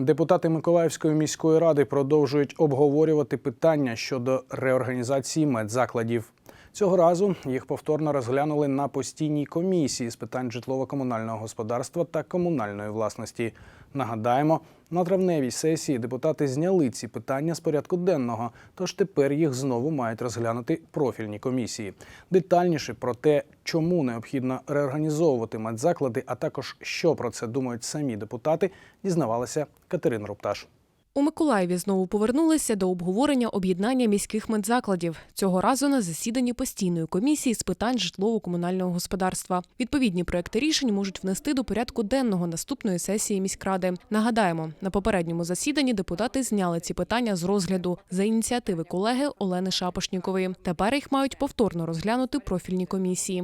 Депутати Миколаївської міської ради продовжують обговорювати питання щодо реорганізації медзакладів. Цього разу їх повторно розглянули на постійній комісії з питань житлово-комунального господарства та комунальної власності. Нагадаємо, на травневій сесії депутати зняли ці питання з порядку денного, тож тепер їх знову мають розглянути профільні комісії. Детальніше про те, чому необхідно реорганізовувати медзаклади, а також що про це думають самі депутати, дізнавалася Катерина Рупташ. У Миколаєві знову повернулися до обговорення об'єднання міських медзакладів. Цього разу на засіданні постійної комісії з питань житлово-комунального господарства. Відповідні проекти рішень можуть внести до порядку денного наступної сесії міськради. Нагадаємо, на попередньому засіданні депутати зняли ці питання з розгляду за ініціативи колеги Олени Шапошнікової. Тепер їх мають повторно розглянути профільні комісії.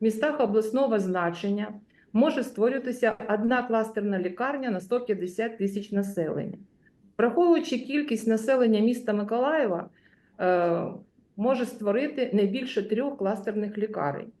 В містах обласного значення може створюватися одна кластерна лікарня на 150 тисяч населення. Враховуючи кількість населення міста Миколаєва, е, може створити не більше трьох кластерних лікарень.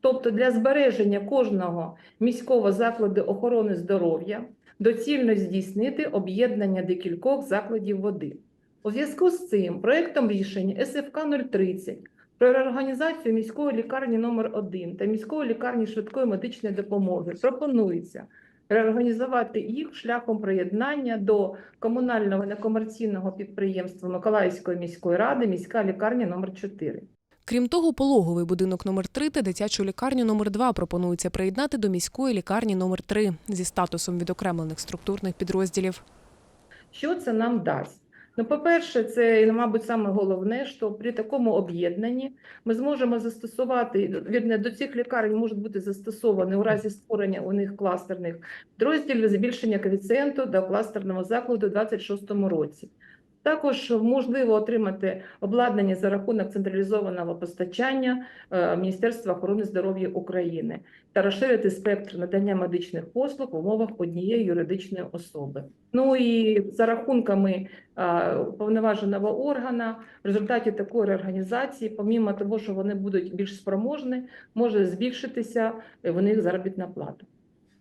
Тобто для збереження кожного міського закладу охорони здоров'я доцільно здійснити об'єднання декількох закладів води. У зв'язку з цим проектом рішення СФК 030 про реорганізацію міської лікарні номер 1 та міської лікарні швидкої медичної допомоги пропонується реорганізувати їх шляхом приєднання до комунального некомерційного підприємства Миколаївської міської ради міська лікарня номер 4 Крім того, пологовий будинок номер 3 та дитячу лікарню номер 2 пропонується приєднати до міської лікарні номер 3 зі статусом відокремлених структурних підрозділів. Що це нам дасть? Ну, по-перше, це, мабуть, саме головне, що при такому об'єднанні ми зможемо застосувати, вірне, до цих лікарень можуть бути застосовані у разі створення у них кластерних підрозділів збільшення коефіцієнту до кластерного закладу у 2026 році. Також можливо отримати обладнання за рахунок централізованого постачання е, Міністерства охорони здоров'я України та розширити спектр надання медичних послуг в умовах однієї юридичної особи. Ну і за рахунками е, повноваженого органа в результаті такої реорганізації, помімо того, що вони будуть більш спроможні, може збільшитися в них заробітна плата.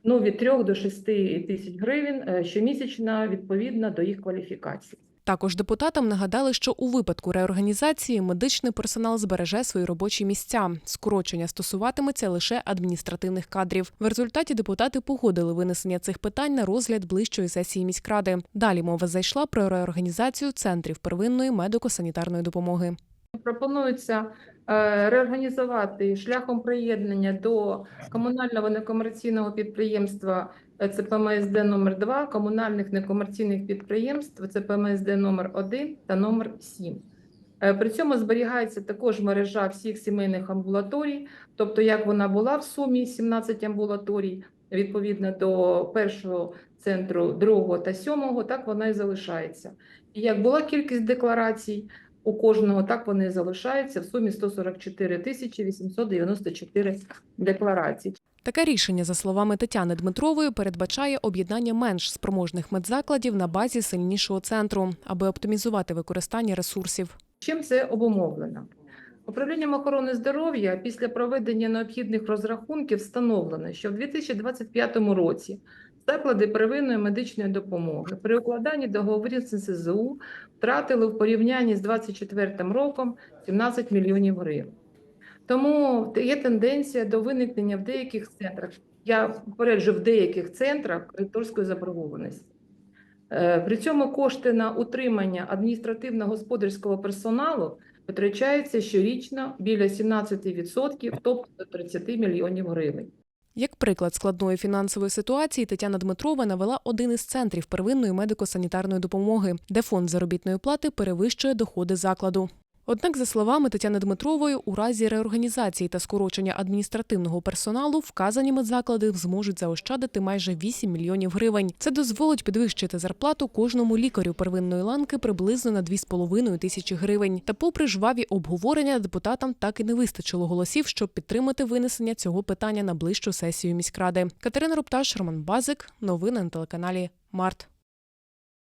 Ну, від 3 до 6 тисяч гривень е, щомісячно відповідно до їх кваліфікації. Також депутатам нагадали, що у випадку реорганізації медичний персонал збереже свої робочі місця. Скорочення стосуватиметься лише адміністративних кадрів. В результаті депутати погодили винесення цих питань на розгляд ближчої сесії міськради. Далі мова зайшла про реорганізацію центрів первинної медико-санітарної допомоги. Пропонується е, реорганізувати шляхом приєднання до комунального некомерційного підприємства ЦПМСД номер 2 комунальних некомерційних підприємств ЦПМСД номер 1 та номер 7. Е, При цьому зберігається також мережа всіх сімейних амбулаторій, тобто як вона була в сумі 17 амбулаторій, відповідно до першого центру, другого та сьомого, так вона і залишається. І як була кількість декларацій, у кожного так вони залишаються в сумі 144 тисячі 894 декларацій. Таке рішення, за словами Тетяни Дмитрової, передбачає об'єднання менш спроможних медзакладів на базі сильнішого центру, аби оптимізувати використання ресурсів. Чим це обумовлено? Управлінням охорони здоров'я після проведення необхідних розрахунків встановлено, що в 2025 році заклади первинної медичної допомоги при укладанні договорів з НСЗУ втратили в порівнянні з 2024 роком 17 мільйонів гривень. Тому є тенденція до виникнення в деяких центрах, я попереджу, в деяких центрах кредиторської заборгованості. Е, При цьому кошти на утримання адміністративно-господарського персоналу витрачаються щорічно біля 17%, тобто до 30 мільйонів гривень. Як приклад складної фінансової ситуації, Тетяна Дмитрова навела один із центрів первинної медико-санітарної допомоги, де фонд заробітної плати перевищує доходи закладу. Однак, за словами Тетяни Дмитрової, у разі реорганізації та скорочення адміністративного персоналу вказані медзаклади зможуть заощадити майже 8 мільйонів гривень. Це дозволить підвищити зарплату кожному лікарю первинної ланки приблизно на 2,5 тисячі гривень. Та, попри жваві обговорення, депутатам так і не вистачило голосів, щоб підтримати винесення цього питання на ближчу сесію міськради. Катерина Рупташ, Роман Базик. Новини на телеканалі Март.